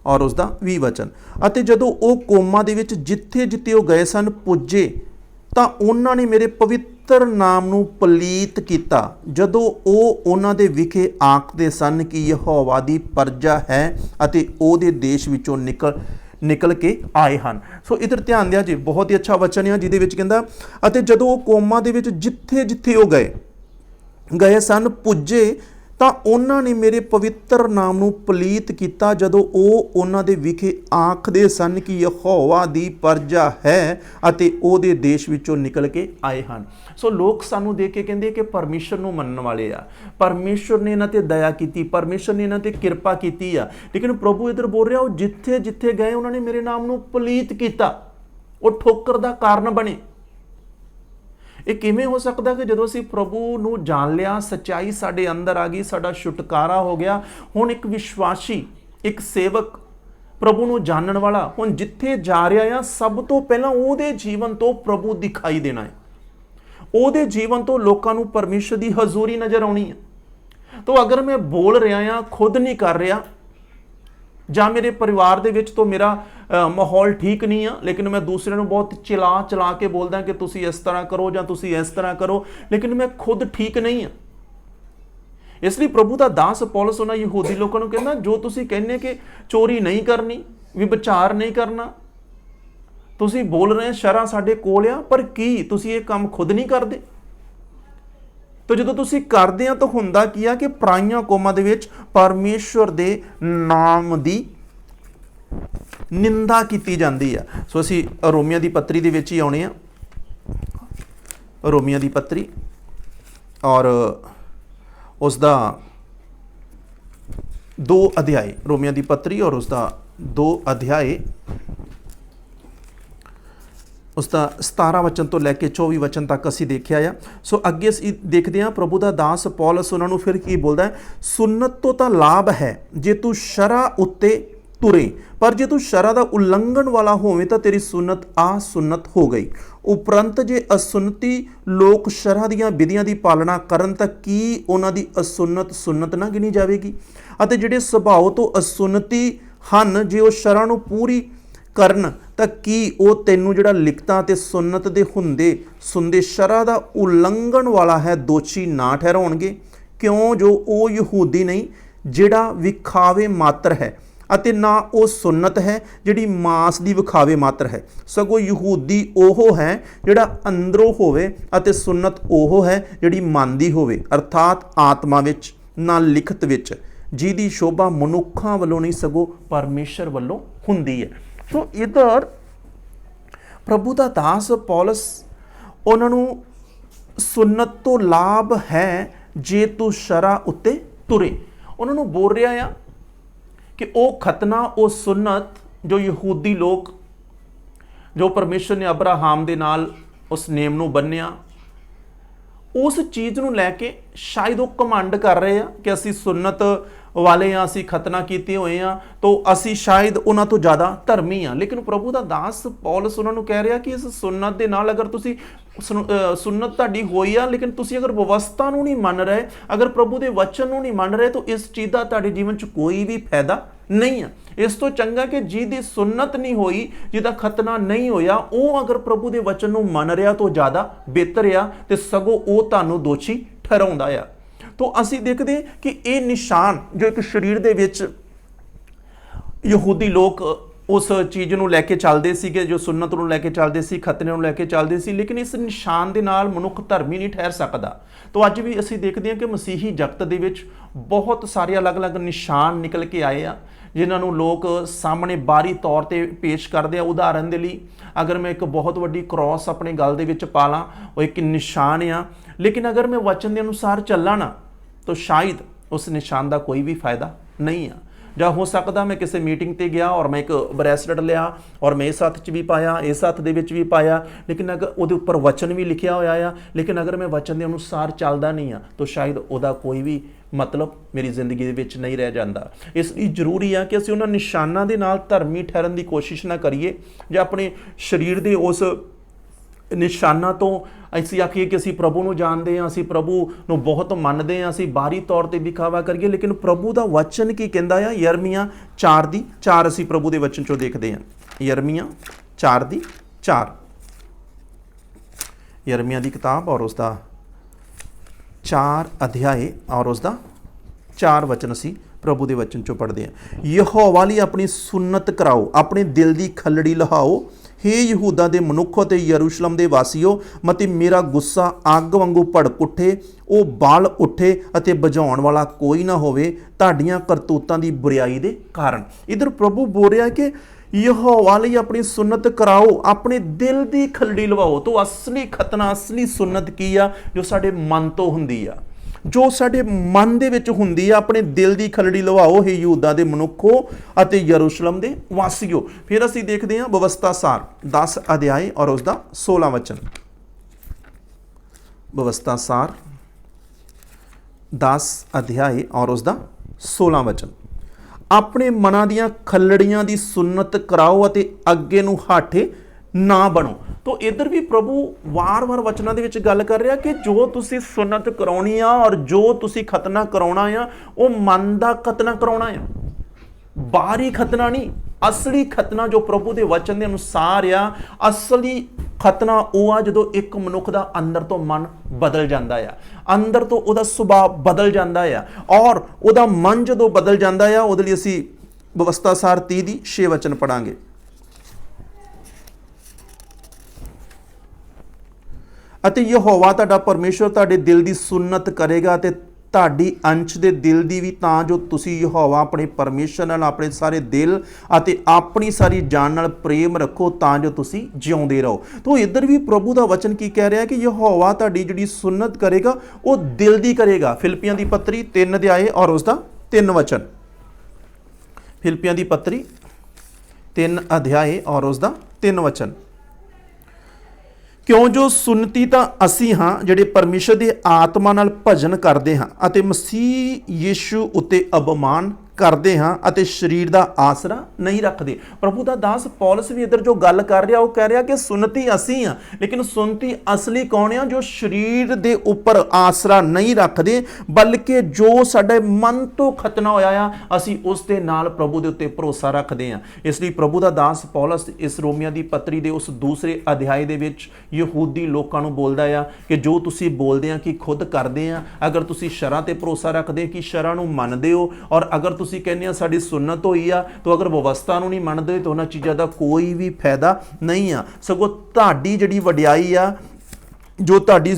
ਔਰ ਉਸ ਦਾ 20 ਵਚਨ। ਅਤੇ ਜਦੋਂ ਉਹ ਕੋਮਾਂ ਦੇ ਵਿੱਚ ਜਿੱਥੇ ਜਿੱਥੇ ਉਹ ਗਏ ਸਨ ਪੁੱਜੇ, ਤਾਂ ਉਹਨਾਂ ਨੇ ਮੇਰੇ ਪਵਿੱਤਰ ਪਵਿੱਤਰ ਨਾਮ ਨੂੰ ਪਲੀਤ ਕੀਤਾ, ਜਦੋਂ ਉਹ ਉਹਨਾਂ ਦੇ ਵਿਖੇ ਆਖਦੇ ਸਨ ਕਿ ਯਹੋਵਾ ਦੀ ਪਰਜਾ ਹੈ ਅਤੇ ਉਹਦੇ ਦੇਸ਼ ਵਿੱਚੋਂ ਨਿਕਲ ਨਿਕਲ ਕੇ ਆਏ ਹਨ। ਸੋ ਇਧਰ ਧਿਆਨ ਦਿਆ ਜੀ, ਬਹੁਤ ਹੀ ਅੱਛਾ ਵਚਨ ਹੈ ਜਿਹਦੇ ਵਿੱਚ ਕਹਿੰਦਾ, ਅਤੇ ਜਦੋਂ ਉਹ ਕੌਮਾਂ ਦੇ ਵਿੱਚ ਜਿੱਥੇ ਜਿੱਥੇ ਉਹ ਗਏ ਗਏ ਸਨ, ਪੁੱਜੇ ਤਾਂ ਉਹਨਾਂ ਨੇ ਮੇਰੇ ਪਵਿੱਤਰ ਨਾਮ ਨੂੰ ਪਲੀਤ ਕੀਤਾ ਜਦੋਂ ਉਹ ਉਹਨਾਂ ਦੇ ਵਿਖੇ ਆਖਦੇ ਸਨ ਕਿ ਯਹੋਵਾ ਦੀ ਪਰਜਾ ਹੈ ਅਤੇ ਉਹਦੇ ਦੇਸ਼ ਵਿੱਚੋਂ ਨਿਕਲ ਕੇ ਆਏ ਹਨ। ਸੋ ਲੋਕ ਸਾਨੂੰ ਦੇਖ ਕੇ ਕਹਿੰਦੇ ਕਿ ਪਰਮੇਸ਼ਰ ਨੂੰ ਮੰਨਣ ਵਾਲੇ ਆ। ਪਰਮੇਸ਼ਰ ਨੇ ਇਹਨਾਂ ਤੇ ਦਇਆ ਕੀਤੀ, ਪਰਮੇਸ਼ਰ ਨੇ ਇਹਨਾਂ ਤੇ ਕਿਰਪਾ ਕੀਤੀ ਆ। ਲੇਕਿਨ ਪ੍ਰਭੂ ਇਧਰ ਬੋਲ ਰਿਹਾ, ਉਹ ਜਿੱਥੇ ਜਿੱਥੇ ਗਏ, ਉਹਨਾਂ ਨੇ ਮੇਰੇ ਨਾਮ ਨੂੰ ਪਲੀਤ ਕੀਤਾ। ਉਹ ਠੋਕਰ ਦਾ ਕਾਰਨ ਬਣੇ। ਇਹ ਕਿਵੇਂ ਹੋ ਸਕਦਾ ਕਿ ਜਦੋਂ ਅਸੀਂ ਪ੍ਰਭੂ ਨੂੰ ਜਾਣ ਲਿਆ, ਸਚਾਈ ਸਾਡੇ ਅੰਦਰ ਆ ਗਈ, ਸਾਡਾ ਛੁਟਕਾਰਾ ਹੋ ਗਿਆ, ਹੁਣ ਇੱਕ ਵਿਸ਼ਵਾਸੀ, ਇੱਕ ਸੇਵਕ ਪ੍ਰਭੂ ਨੂੰ ਜਾਣਨ ਵਾਲਾ, ਹੁਣ ਜਿੱਥੇ ਜਾ ਰਿਹਾ ਆ, ਸਭ ਤੋਂ ਪਹਿਲਾਂ ਉਹਦੇ ਜੀਵਨ ਤੋਂ ਪ੍ਰਭੂ ਦਿਖਾਈ ਦੇਣਾ ਹੈ। ਉਹਦੇ ਜੀਵਨ ਤੋਂ ਲੋਕਾਂ ਨੂੰ ਪਰਮੇਸ਼ਰ ਦੀ ਹਜ਼ੂਰੀ ਨਜ਼ਰ ਆਉਣੀ ਹੈ। ਤੋ ਅਗਰ ਮੈਂ ਬੋਲ ਰਿਹਾ ਆ, ਖੁਦ ਨਹੀਂ ਕਰ ਰਿਹਾ ਜਾਂ ਮੇਰੇ ਪਰਿਵਾਰ ਦੇ ਵਿੱਚ ਤੋਂ ਮੇਰਾ ਮਾਹੌਲ ਠੀਕ ਨਹੀਂ ਆ, ਲੇਕਿਨ ਮੈਂ ਦੂਸਰਿਆਂ ਨੂੰ ਬਹੁਤ ਚਲਾ ਚਲਾ ਕੇ ਬੋਲਦਾ ਕਿ ਤੁਸੀਂ ਇਸ ਤਰ੍ਹਾਂ ਕਰੋ ਜਾਂ ਤੁਸੀਂ ਇਸ ਤਰ੍ਹਾਂ ਕਰੋ, ਲੇਕਿਨ ਮੈਂ ਖੁਦ ਠੀਕ ਨਹੀਂ ਆ। ਇਸ ਲਈ ਪ੍ਰਭੂ ਦਾ ਦਾਸ ਪੌਲਸ ਉਹਨਾਂ ਯਹੂਦੀ ਲੋਕਾਂ ਨੂੰ ਕਹਿੰਦਾ, ਜੋ ਤੁਸੀਂ ਕਹਿੰਦੇ ਕਿ ਚੋਰੀ ਨਹੀਂ ਕਰਨੀ ਵਿਚਾਰ ਨਹੀਂ ਕਰਨਾ, ਤੁਸੀਂ ਬੋਲ ਰਹੇ ਸ਼ਰਾ ਸਾਡੇ ਕੋਲ ਆ, ਪਰ ਕੀ ਤੁਸੀਂ ਇਹ ਕੰਮ ਖੁਦ ਨਹੀਂ ਕਰਦੇ? ਤੋ ਜਦੋਂ ਤੁਸੀਂ ਕਰਦੇ ਆ ਤਾਂ ਹੁੰਦਾ ਕੀ ਆ ਕਿ ਪਰਾਈਆਂ ਕੌਮਾਂ ਦੇ ਵਿੱਚ ਪਰਮੇਸ਼ਵਰ ਦੇ ਨਾਮ ਦੀ ਨਿੰਦਾ ਕੀਤੀ ਜਾਂਦੀ ਆ। ਸੋ ਅਸੀਂ ਰੋਮੀਆਂ ਦੀ ਪੱਤਰੀ ਦੇ ਵਿੱਚ ਹੀ ਆਉਣੇ ਆ। ਰੋਮੀਆਂ ਦੀ ਪੱਤਰੀ ਔਰ ਉਸ ਦਾ ਦੋ ਅਧਿਆਏ, ਰੋਮੀਆਂ ਦੀ ਪੱਤਰੀ ਔਰ ਉਸ ਦਾ ਦੋ ਅਧਿਆਏ ਉਸ ਦਾ 17 ਵਚਨ ਤੋਂ ਲੈ ਕੇ 24 ਵਚਨ ਤੱਕ ਅਸੀਂ ਦੇਖਿਆ ਆ। ਸੋ ਅੱਗੇ ਅਸੀਂ ਦੇਖਦੇ ਹਾਂ ਪ੍ਰਭੂ ਦਾ ਦਾਸ ਪੌਲਸ ਉਹਨਾਂ ਨੂੰ ਫਿਰ ਕੀ ਬੋਲਦਾ ਹੈ? ਸੁਨਤ ਤੋਂ ਤਾਂ ਲਾਭ ਹੈ, ਜੇ ਤੂੰ ਸ਼ਰਾ ਉੱਤੇ ਤੁਰੇ, ਪਰ ਜੇ ਤੂੰ ਸ਼ਰਾ ਦਾ ਉਲੰਘਣ ਵਾਲਾ ਹੋਵੇਂ ਤਾਂ ਤੇਰੀ ਸੁਨਤ ਆ ਸੁਨਤ ਹੋ ਗਈ। ਉਪਰੰਤ ਜੇ ਅਸੁਨਤੀ ਲੋਕ ਸ਼ਰਾ ਦੀਆਂ ਵਿਧੀਆਂ ਦੀ ਪਾਲਣਾ ਕਰਨ ਤਾਂ ਕੀ ਉਹਨਾਂ ਦੀ ਅਸੁਨਤ ਸੁਨਤ ਨਾ ਗਿਣੀ ਜਾਵੇਗੀ? ਅਤੇ ਜਿਹੜੇ ਸੁਭਾਅ ਤੋਂ ਅਸੁਨਤੀ ਹਨ, ਜੇ ਉਹ ਸ਼ਰਾ ਨੂੰ ਪੂਰੀ ਕਰਨ ਤਾਂ ਕੀ ਉਹ ਤੈਨੂੰ ਜਿਹੜਾ ਲਿਖਤਾਂ ਤੇ ਸੁਨਨਤ ਦੇ ਹੁੰਦੇ ਸੁੰਦੇ ਸ਼ਰਾ ਦਾ ਉਲੰਘਣ ਵਾਲਾ ਹੈ, ਦੋਸ਼ੀ ਨਾ ਠਹਿਰਾਉਣਗੇ? ਕਿਉਂ ਜੋ ਉਹ ਯਹੂਦੀ ਨਹੀਂ, ਜਿਹੜਾ ਵਿਖਾਵੇ ਮਾਤਰ ਹੈ ਅਤੇ ਨਾ ਉਹ ਸੁਨਨਤ ਹੈ, ਜਿਹੜੀ ਮਾਸ ਦੀ ਵਿਖਾਵੇ ਮਾਤਰ ਹੈ। ਸਗੋਂ ਯਹੂਦੀ ਉਹ ਹੈ ਜਿਹੜਾ ਅੰਦਰੋਂ ਹੋਵੇ ਅਤੇ ਸੁਨਨਤ ਉਹ ਹੈ ਜਿਹੜੀ ਮਨ ਦੀ ਹੋਵੇ, ਅਰਥਾਤ ਆਤਮਾ ਵਿੱਚ, ਨਾ ਲਿਖਤ ਵਿੱਚ, ਜਿਹਦੀ ਸ਼ੋਭਾ ਮਨੁੱਖਾਂ ਵੱਲੋਂ ਨਹੀਂ, ਸਗੋਂ ਪਰਮੇਸ਼ਰ ਵੱਲੋਂ ਹੁੰਦੀ ਹੈ। ਸੋ ਇਧਰ ਪ੍ਰਭੂ ਦਾ ਦਾਸ ਪੌਲਸ ਉਹਨਾਂ ਨੂੰ ਸੁਨਤ ਤੋਂ ਲਾਭ ਹੈ ਜੇ ਤੂੰ ਸ਼ਰਾ ਉੱਤੇ ਤੁਰੇ। ਉਹਨਾਂ ਨੂੰ ਬੋਲ ਰਿਹਾ ਆ ਕਿ ਉਹ ਖਤਨਾ, ਉਹ ਸੁਨਤ ਜੋ ਯਹੂਦੀ ਲੋਕ, ਜੋ ਪਰਮੇਸ਼ਰ ਨੇ ਅਬਰਾਹਾਮ ਦੇ ਨਾਲ ਉਸ ਨੇਮ ਨੂੰ ਬੰਨਿਆ, ਉਸ ਚੀਜ਼ ਨੂੰ ਲੈ ਕੇ ਸ਼ਾਇਦ ਉਹ ਕਮਾਂਡ ਕਰ ਰਹੇ ਆ ਕਿ ਅਸੀਂ ਸੁਨਤ ਵਾਲੇ ਆ ਅਸੀਂ ਖਤਨਾ ਕੀਤੇ ਹੋਏ ਆ ਤੋਂ ਅਸੀਂ ਸ਼ਾਇਦ ਉਹਨਾਂ ਤੋਂ ਜ਼ਿਆਦਾ ਧਰਮੀ ਆ ਲੇਕਿਨ ਪ੍ਰਭੂ ਦਾ ਦਾਸ ਪੌਲਸ ਉਹਨਾਂ ਨੂੰ ਕਹਿ ਰਿਹਾ ਕਿ ਇਸ ਸੁਨਨਤ ਦੇ ਨਾਲ ਅਗਰ ਤੁਸੀਂ ਸੁਨ- ਅਹ, ਸੁਨਨਤ ਤੁਹਾਡੀ ਹੋਈ ਆ, ਲੇਕਿਨ ਤੁਸੀਂ ਅਗਰ ਵਿਵਸਥਾ ਨੂੰ ਨਹੀਂ ਮੰਨ ਰਹੇ, ਅਗਰ ਪ੍ਰਭੂ ਦੇ ਵਚਨ ਨੂੰ ਨਹੀਂ ਮੰਨ ਰਹੇ, ਤਾਂ ਇਸ ਚੀਜ਼ ਦਾ ਤੁਹਾਡੇ ਜੀਵਨ 'ਚ ਕੋਈ ਵੀ ਫਾਇਦਾ ਨਹੀਂ ਆ। ਇਸ ਤੋਂ ਚੰਗਾ ਕਿ ਜਿਹਦੀ ਸੁਨਨਤ ਨਹੀਂ ਹੋਈ, ਜਿਹਦਾ ਖਤਨਾ ਨਹੀਂ ਹੋਇਆ, ਉਹ ਅਗਰ ਪ੍ਰਭੂ ਦੇ ਵਚਨ ਨੂੰ ਮੰਨ ਰਿਹਾ, ਤਾਂ ਜ਼ਿਆਦਾ ਬਿਹਤਰ ਆ, ਤੇ ਸਗੋਂ ਉਹ ਤੁਹਾਨੂੰ ਦੋਸ਼ੀ ਠਹਿਰਾਉਂਦਾ ਆ। ਤੋਂ ਅਸੀਂ ਦੇਖਦੇ ਕਿ ਇਹ ਨਿਸ਼ਾਨ ਜੋ ਇੱਕ ਸਰੀਰ ਦੇ ਵਿੱਚ ਯਹੂਦੀ ਲੋਕ ਉਸ ਚੀਜ਼ ਨੂੰ ਲੈ ਕੇ ਚੱਲਦੇ ਸੀਗੇ, ਜੋ ਸੁਨਨਤ ਨੂੰ ਲੈ ਕੇ ਚੱਲਦੇ ਸੀ ਖਤਨੇ ਨੂੰ ਲੈ ਕੇ ਚੱਲਦੇ ਸੀ, ਲੇਕਿਨ ਇਸ ਨਿਸ਼ਾਨ ਦੇ ਨਾਲ ਮਨੁੱਖ ਧਰਮੀ ਨਹੀਂ ਠਹਿਰ ਸਕਦਾ। ਤੋਂ ਅੱਜ ਵੀ ਅਸੀਂ ਦੇਖਦੇ ਹਾਂ ਕਿ ਮਸੀਹੀ ਜਗਤ ਦੇ ਵਿੱਚ ਬਹੁਤ ਸਾਰੇ ਅਲੱਗ-ਅਲੱਗ ਨਿਸ਼ਾਨ ਨਿਕਲ ਕੇ ਆਏ ਆ, ਜਿਨ੍ਹਾਂ ਨੂੰ ਲੋਕ ਸਾਹਮਣੇ ਬਾਹਰੀ ਤੌਰ ਤੇ ਪੇਸ਼ ਕਰਦੇ ਆ। ਉਦਾਹਰਨ ਦੇ ਲਈ, ਅਗਰ ਮੈਂ ਇੱਕ ਬਹੁਤ ਵੱਡੀ ਕ੍ਰਾਸ ਆਪਣੇ ਗਲ ਦੇ ਵਿੱਚ ਪਾ ਲਾਂ, ਉਹ ਇੱਕ ਨਿਸ਼ਾਨ ਆ। ਲੇਕਿਨ ਅਗਰ ਮੈਂ ਵਚਨ ਦੇ ਅਨੁਸਾਰ ਚੱਲਾਂ ਨਾ ਤਾਂ ਸ਼ਾਇਦ ਉਸ ਨਿਸ਼ਾਨ ਦਾ ਕੋਈ ਵੀ ਫਾਇਦਾ ਨਹੀਂ ਆ। ਜਾਂ ਹੋ ਸਕਦਾ ਮੈਂ ਕਿਸੇ ਮੀਟਿੰਗ ਤੇ ਗਿਆ ਔਰ ਮੈਂ ਇੱਕ ਬ੍ਰੈਸਲੇਟ ਲਿਆ ਔਰ ਮੈਂ ਇਸ ਹੱਥ 'ਚ ਵੀ ਪਾਇਆ, ਇਸ ਹੱਥ ਦੇ ਵਿੱਚ ਵੀ ਪਾਇਆ, ਲੇਕਿਨ ਅਗਰ ਉਹਦੇ ਉੱਪਰ ਵਚਨ ਵੀ ਲਿਖਿਆ ਹੋਇਆ ਆ, ਲੇਕਿਨ ਅਗਰ ਮੈਂ ਵਚਨ ਦੇ ਅਨੁਸਾਰ ਚੱਲਦਾ ਨਹੀਂ ਆ, ਤਾਂ ਸ਼ਾਇਦ ਉਹਦਾ ਕੋਈ ਵੀ ਮਤਲਬ ਮੇਰੀ ਜ਼ਿੰਦਗੀ ਦੇ ਵਿੱਚ ਨਹੀਂ ਰਹਿ ਜਾਂਦਾ। ਇਸ ਲਈ ਜ਼ਰੂਰੀ ਆ ਕਿ ਅਸੀਂ ਉਹਨਾਂ ਨਿਸ਼ਾਨਾਂ ਦੇ ਨਾਲ ਧਰਮੀ ਠਹਿਰਨ ਦੀ ਕੋਸ਼ਿਸ਼ ਨਾ ਕਰੀਏ, ਜਾਂ ਆਪਣੇ ਸਰੀਰ ਦੇ ਉਸ ਨਿਸ਼ਾਨਾਂ ਤੋਂ ਅਸੀਂ ਆਖੀਏ ਕਿ ਅਸੀਂ ਪ੍ਰਭੂ ਨੂੰ ਜਾਣਦੇ ਹਾਂ, ਅਸੀਂ ਪ੍ਰਭੂ ਨੂੰ ਬਹੁਤ ਮੰਨਦੇ ਹਾਂ, ਅਸੀਂ ਬਾਹਰੀ ਤੌਰ ਤੇ ਵਿਖਾਵਾ ਕਰੀਏ, ਲੇਕਿਨ ਪ੍ਰਭੂ ਦਾ ਵਚਨ ਕੀ ਕਹਿੰਦਾ ਆ? ਯਰਮੀਆਂ 4 ਦੀ 4 ਅਸੀਂ ਪ੍ਰਭੂ ਦੇ ਵਚਨ ਚੋਂ ਦੇਖਦੇ ਹਾਂ। ਯਰਮੀਆਂ 4 ਦੀ 4 ਯਰਮੀਆਂ ਦੀ ਕਿਤਾਬ ਔਰ ਉਸ ਦਾ 4 ਅਧਿਆਏ ਔਰ ਉਸ ਦਾ 4 ਵਚਨ ਅਸੀਂ ਪ੍ਰਭੂ ਦੇ ਵਚਨ ਚੋਂ ਪੜ੍ਹਦੇ ਹਾਂ। ਯਹੋਵਾ ਲਈ ਆਪਣੀ ਸੁਨਤ ਕਰਾਓ, ਆਪਣੇ ਦਿਲ ਦੀ ਖੱਲੜੀ ਲਹਾਓ ਹੇ ਯਹੂਦਾ ਦੇ ਮਨੁੱਖੋ ਤੇ ਯਰੂਸ਼ਲਮ ਦੇ ਵਾਸੀਓ, ਮਤੇ ਮੇਰਾ ਗੁੱਸਾ ਅੱਗ ਵਾਂਗੂ ਭੜਕ ਉੱਠੇ, ਉਹ ਬਾਲ ਉੱਠੇ ਅਤੇ ਬੁਝਾਉਣ ਵਾਲਾ ਕੋਈ ਨਾ ਹੋਵੇ ਤੁਹਾਡੀਆਂ ਕਰਤੂਤਾਂ ਦੀ ਬੁਰੀਾਈ ਦੇ ਕਾਰਨ। ਇਧਰ ਪ੍ਰਭੂ ਬੋਲ ਰਿਹਾ ਕਿ ਯਹੋਵਾ ਲਈ ਆਪਣੀ ਸੁਨਤ ਕਰਾਓ, ਆਪਣੇ ਦਿਲ ਦੀ ਖੱਲੜੀ ਲਵਾਓ। ਤੋਂ ਅਸਲੀ ਖਤਨਾ, ਅਸਲੀ ਸੁਨਤ ਕੀ ਆ? ਜੋ ਸਾਡੇ ਮਨ ਤੋਂ ਹੁੰਦੀ ਆ। ਜੋ ਸਾਡੇ ਮਨ ਦੇ ਵਿੱਚ ਹੁੰਦੀ ਆ, ਆਪਣੇ ਦਿਲ ਦੀ ਖਲੜੀ ਲਵਾਓ ਹੀ ਯਹੂਦਾ ਦੇ ਮਨੁੱਖੋ ਅਤੇ ਯਰੂਸ਼ਲਮ ਦੇ ਵਾਸੀਓ। ਫਿਰ ਅਸੀਂ ਦੇਖਦੇ ਹਾਂ ਵਿਵਸਥਾ ਸਾਰ 10 ਅਧਿਆਏ ਔਰ ਉਸ ਦਾ 16 ਵਚਨ। ਵਿਵਸਥਾ ਸਾਰ 10 ਅਧਿਆਏ ਔਰ ਉਸ ਦਾ 16 ਵਚਨ। ਆਪਣੇ ਮਨਾਂ ਦੀਆਂ ਖੱਲੜੀਆਂ ਦੀ ਸੁਨਨਤ ਕਰਾਓ ਅਤੇ ਅੱਗੇ ਨੂੰ ਹਾਠੇ ਨਾ ਬਣੋ। ਤੋ ਇਧਰ ਵੀ ਪ੍ਰਭੂ ਵਾਰ-ਵਾਰ ਵਚਨਾਂ ਦੇ ਵਿੱਚ ਗੱਲ ਕਰ ਰਿਹਾ ਕਿ ਜੋ ਤੁਸੀਂ ਸੁਨਤ ਕਰਾਉਣੀ ਆ ਔਰ ਜੋ ਤੁਸੀਂ ਖਤਨਾ ਕਰਾਉਣਾ ਆ, ਉਹ ਮਨ ਦਾ ਖਤਨਾ ਕਰਾਉਣਾ ਆ। ਬਾਹਰੀ ਖਤਨਾ ਨਹੀਂ, ਅਸਲੀ ਖਤਨਾ ਜੋ ਪ੍ਰਭੂ ਦੇ ਵਚਨ ਦੇ ਅਨੁਸਾਰ ਆ, ਅਸਲੀ ਖਤਨਾ ਉਹ ਆ ਜਦੋਂ ਇੱਕ ਮਨੁੱਖ ਦਾ ਅੰਦਰ ਤੋਂ ਮਨ ਬਦਲ ਜਾਂਦਾ ਆ। ਅੰਦਰ ਤੋਂ ਉਹਦਾ ਸੁਭਾਅ ਬਦਲ ਜਾਂਦਾ ਆ ਔਰ ਉਹਦਾ ਮਨ ਜਦੋਂ ਬਦਲ ਜਾਂਦਾ ਆ, ਉਹਦੇ ਲਈ ਅਸੀਂ ਵਿਵਸਥਾ ਸਾਰ 30 ਦੀ 6 ਵਚਨ ਪੜਾਂਗੇ ਅਤੇ ਯਹੋਵਾ ਤੁਹਾਡਾ ਪਰਮੇਸ਼ਵਰ ਤੁਹਾਡੇ ਦਿਲ ਦੀ ਸੁਨਨਤ ਕਰੇਗਾ ਤੇ ਤੁਹਾਡੀ ਅੰਸ਼ ਦੇ ਦਿਲ ਦੀ ਵੀ ਤਾਂ ਜੋ ਤੁਸੀਂ ਯਹੋਵਾ ਆਪਣੇ ਪਰਮੇਸ਼ਰ ਨਾਲ, ਆਪਣੇ ਸਾਰੇ ਦਿਲ ਅਤੇ ਆਪਣੀ ਸਾਰੀ ਜਾਨ ਨਾਲ ਪ੍ਰੇਮ ਰੱਖੋ ਤਾਂ ਜੋ ਤੁਸੀਂ ਜਿਉਂਦੇ ਰਹੋ। ਤੋਂ ਇੱਧਰ ਵੀ ਪ੍ਰਭੂ ਦਾ ਵਚਨ ਕੀ ਕਹਿ ਰਿਹਾ ਕਿ ਯਹੋਵਾ ਤੁਹਾਡੀ ਜਿਹੜੀ ਸੁਨਨਤ ਕਰੇਗਾ, ਉਹ ਦਿਲ ਦੀ ਕਰੇਗਾ। ਫਿਲਪੀਆਂ ਦੀ ਪੱਤਰੀ 3 ਅਧਿਆਏ ਔਰ ਉਸ ਦਾ 3 ਵਚਨ। ਫਿਲਪੀਆਂ ਦੀ ਪੱਤਰੀ 3 ਅਧਿਆਏ ਔਰ ਉਸ ਦਾ 3 ਵਚਨ। ਕਿਉਂ ਜੋ ਸੁਨਤੀ ਤਾਂ ਅਸੀਂ ਹਾਂ, ਜਿਹੜੇ ਪਰਮੇਸ਼ਰ ਦੀ ਆਤਮਾ ਨਾਲ ਭਜਨ ਕਰਦੇ ਹਾਂ ਅਤੇ ਮਸੀਹ ਯੀਸ਼ੂ ਉੱਤੇ ਅਬਮਾਨ ਕਰਦੇ ਹਾਂ ਅਤੇ ਸਰੀਰ ਦਾ ਆਸਰਾ ਨਹੀਂ ਰੱਖਦੇ। ਪ੍ਰਭੂ ਦਾ ਦਾਸ ਪੌਲਸ ਵੀ ਇੱਧਰ ਜੋ ਗੱਲ ਕਰ ਰਿਹਾ, ਉਹ ਕਹਿ ਰਿਹਾ ਕਿ ਸੁਨਤੀ ਅਸੀਂ ਆ ਲੇਕਿਨ ਸੁਨਤੀ ਅਸਲੀ ਕੌਣ ਆ? ਜੋ ਸਰੀਰ ਦੇ ਉੱਪਰ ਆਸਰਾ ਨਹੀਂ ਰੱਖਦੇ, ਬਲਕਿ ਜੋ ਸਾਡੇ ਮਨ ਤੋਂ ਖਤਨਾ ਹੋਇਆ ਆ, ਅਸੀਂ ਉਸ ਦੇ ਨਾਲ ਪ੍ਰਭੂ ਦੇ ਉੱਤੇ ਭਰੋਸਾ ਰੱਖਦੇ ਆ ਇਸ ਲਈ ਪ੍ਰਭੂ ਦਾ ਦਾਸ ਪੌਲਸ ਇਸ ਰੋਮੀਆਂ ਦੀ ਪੱਤਰੀ ਦੇ ਉਸ ਦੂਸਰੇ ਅਧਿਆਇ ਦੇ ਵਿੱਚ ਯਹੂਦੀ ਲੋਕਾਂ ਨੂੰ ਬੋਲਦਾ ਆ ਕਿ ਜੋ ਤੁਸੀਂ ਬੋਲਦੇ ਆ, ਕਿ ਖੁਦ ਕਰਦੇ ਆ? ਅਗਰ ਤੁਸੀਂ ਸ਼ਰਾਂ ਤੇ ਭਰੋਸਾ ਰੱਖਦੇ ਕਿ ਸ਼ਰਾਂ ਨੂੰ ਮੰਨਦੇ ਹੋ, ਔਰ ਅਗਰ ਤੁਸੀਂ ਤੁਸੀਂ ਕਹਿੰਦੇ ਆ ਸਾਡੀ ਸੁਨਨਤ ਹੋਈ ਆ ਤਾਂ ਅਗਰ ਵਿਵਸਥਾ ਨੂੰ ਨਹੀਂ ਮੰਨਦੇ ਤਾਂ ਉਹਨਾਂ ਚੀਜ਼ਾਂ ਦਾ ਕੋਈ ਵੀ ਫਾਇਦਾ ਨਹੀਂ ਆ। ਸਗੋਂ ਤੁਹਾਡੀ ਜਿਹੜੀ ਵਡਿਆਈ ਆ ਜੋ ਤੁਹਾਡੀ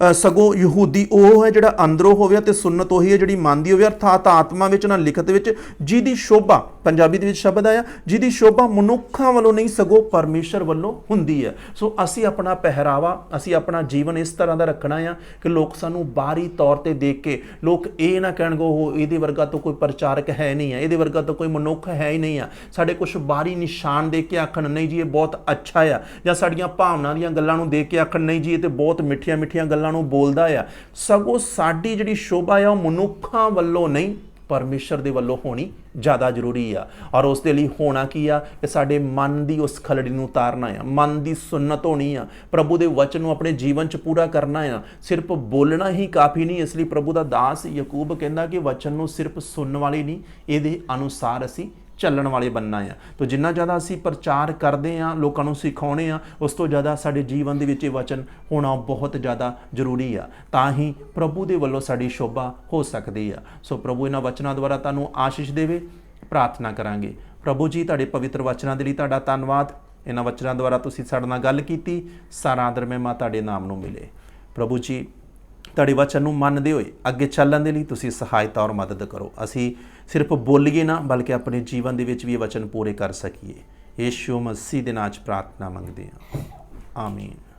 ਅ, ਸਗੋਂ ਯਹੂਦੀ ਉਹ ਹੈ ਜਿਹੜਾ ਅੰਦਰੋਂ ਹੋਵੇ ਤੇ ਸੁਨਨਤ ਉਹੀ ਹੈ ਜਿਹੜੀ ਮਨ ਦੀ ਹੋਵੇ ਅਰਥਾਤ ਆਤਮਾ ਵਿੱਚ ਨਾ ਲਿਖਤ ਵਿੱਚ ਜਿਹਦੀ ਸ਼ੋਭਾ ਪੰਜਾਬੀ ਦੇ ਵਿੱਚ ਸ਼ਬਦ ਆਇਆ, ਜਿਹਦੀ ਸ਼ੋਭਾ ਮਨੁੱਖਾਂ ਵੱਲੋਂ ਨਹੀਂ, ਸਗੋਂ ਪਰਮੇਸ਼ਰ ਵੱਲੋਂ ਹੁੰਦੀ ਹੈ। ਸੋ ਅਸੀਂ ਆਪਣਾ ਪਹਿਰਾਵਾ, ਅਸੀਂ ਆਪਣਾ ਜੀਵਨ ਇਸ ਤਰ੍ਹਾਂ ਦਾ ਰੱਖਣਾ ਆ ਕਿ ਲੋਕ ਸਾਨੂੰ ਬਾਹਰੀ ਤੌਰ ਤੇ ਦੇਖ ਕੇ, ਲੋਕ ਇਹ ਨਾ ਕਹਿਣਗੇ ਉਹ ਇਹਦੇ ਵਰਗਾ ਤਾਂ ਕੋਈ ਪ੍ਰਚਾਰਕ ਹੈ ਨਹੀਂ ਆ, ਇਹਦੇ ਵਰਗਾ ਤਾਂ ਕੋਈ ਮਨੁੱਖ ਹੈ ਹੀ ਨਹੀਂ ਆ। ਸਾਡੇ ਕੁਝ ਬਾਹਰੀ ਨਿਸ਼ਾਨ ਦੇਖ ਕੇ ਆਖਣ, ਨਹੀਂ ਜੀ, ਇਹ ਬਹੁਤ ਅੱਛਾ ਆ। ਜਾਂ ਸਾਡੀਆਂ ਭਾਵਨਾ ਦੀਆਂ ਗੱਲਾਂ ਨੂੰ ਦੇਖ ਕੇ ਆਖਣ, ਨਹੀਂ ਜੀ, ਇਹ ਤੇ ਬਹੁਤ ਮਿੱਠੀਆਂ ਮਿੱਠੀਆਂ ਗੱਲਾਂ ਨੂੰ ਬੋਲਦਾ ਆ। ਸਗੋਂ ਸਾਡੀ ਜਿਹੜੀ ਸ਼ੋਭਾ ਆ, ਉਹ ਮਨੁੱਖਾਂ ਵੱਲੋਂ ਨਹੀਂ ਪਰਮੇਸ਼ਰ ਦੇ ਵੱਲੋਂ ਹੋਣੀ ਜ਼ਿਆਦਾ ਜ਼ਰੂਰੀ ਆ। ਔਰ ਉਸ ਦੇ ਲਈ ਹੋਣਾ ਕੀ ਆ? ਕਿ ਸਾਡੇ ਮਨ ਦੀ ਉਸ ਖਲੜੀ ਨੂੰ ਉਤਾਰਨਾ ਆ। ਮਨ ਦੀ ਸੁਨਨਤ ਹੋਣੀ ਆ। ਪ੍ਰਭੂ ਦੇ ਵਚਨ ਨੂੰ ਆਪਣੇ ਜੀਵਨ 'ਚ ਪੂਰਾ ਕਰਨਾ ਆ। ਸਿਰਫ ਬੋਲਣਾ ਹੀ ਕਾਫੀ ਨਹੀਂ, ਇਸ ਲਈ ਪ੍ਰਭੂ ਦਾ ਦਾਸ ਯਾਕੂਬ ਕਹਿੰਦਾ ਕਿ ਵਚਨ ਨੂੰ ਸਿਰਫ ਸੁਣਨ ਵਾਲੇ ਨਹੀਂ, ਇਹਦੇ ਅਨੁਸਾਰ ਅਸੀਂ ਚੱਲਣ ਵਾਲੇ ਬੰਨਾ ਆ। ਤੋ ਜਿੰਨਾ ਜ਼ਿਆਦਾ ਅਸੀਂ ਪ੍ਰਚਾਰ ਕਰਦੇ ਆ, ਲੋਕਾਂ ਨੂੰ ਸਿਖਾਉਣੇ ਆ, ਉਸ ਤੋਂ ਜ਼ਿਆਦਾ ਸਾਡੇ ਜੀਵਨ ਦੇ ਵਿੱਚ ਇਹ ਵਚਨ ਹੋਣਾ ਬਹੁਤ ਜ਼ਿਆਦਾ ਜ਼ਰੂਰੀ ਆ। ਤਾਂ ਹੀ ਪ੍ਰਭੂ ਦੇ ਵੱਲੋਂ ਸਾਡੀ ਸ਼ੋਭਾ ਹੋ ਸਕਦੀ ਆ। ਸੋ ਪ੍ਰਭੂ ਇਹਨਾਂ ਵਚਨਾਂ ਦੁਆਰਾ ਤੁਹਾਨੂੰ ਆਸ਼ੀਸ਼ ਦੇਵੇ, ਪ੍ਰਾਰਥਨਾ ਕਰਾਂਗੇ। ਪ੍ਰਭੂ ਜੀ, ਤੁਹਾਡੇ ਪਵਿੱਤਰ ਵਚਨਾਂ ਦੇ ਲਈ ਤੁਹਾਡਾ ਧੰਨਵਾਦ। ਇਹਨਾਂ ਵਚਨਾਂ ਦੁਆਰਾ ਤੁਸੀਂ ਸਾਡੇ ਨਾਲ ਗੱਲ ਕੀਤੀ। ਸਾਰਾ ਆਦਰ ਮਹਿਮਾ ਤੁਹਾਡੇ ਨਾਮ ਨੂੰ ਮਿਲੇ। ਪ੍ਰਭੂ ਜੀ, ਤੁਹਾਡੇ ਵਚਨ ਨੂੰ ਮੰਨਦੇ ਹੋਏ ਅੱਗੇ ਚੱਲਣ ਦੇ ਲਈ ਤੁਸੀਂ ਸਹਾਇਤਾ ਔਰ ਮਦਦ ਕਰੋ। ਅਸੀਂ ਸਿਰਫ ਬੋਲੀਏ ਨਾ, ਬਲਕਿ ਆਪਣੇ ਜੀਵਨ ਦੇ ਵਿੱਚ ਵੀ ਇਹ ਵਚਨ ਪੂਰੇ ਕਰ ਸਕੀਏ। ਯੀਸ਼ੂ ਮਸੀਹ ਦੇ ਨਾਮ 'ਚ ਪ੍ਰਾਰਥਨਾ ਮੰਗਦੇ ਹਾਂ। ਆਮੀਨ।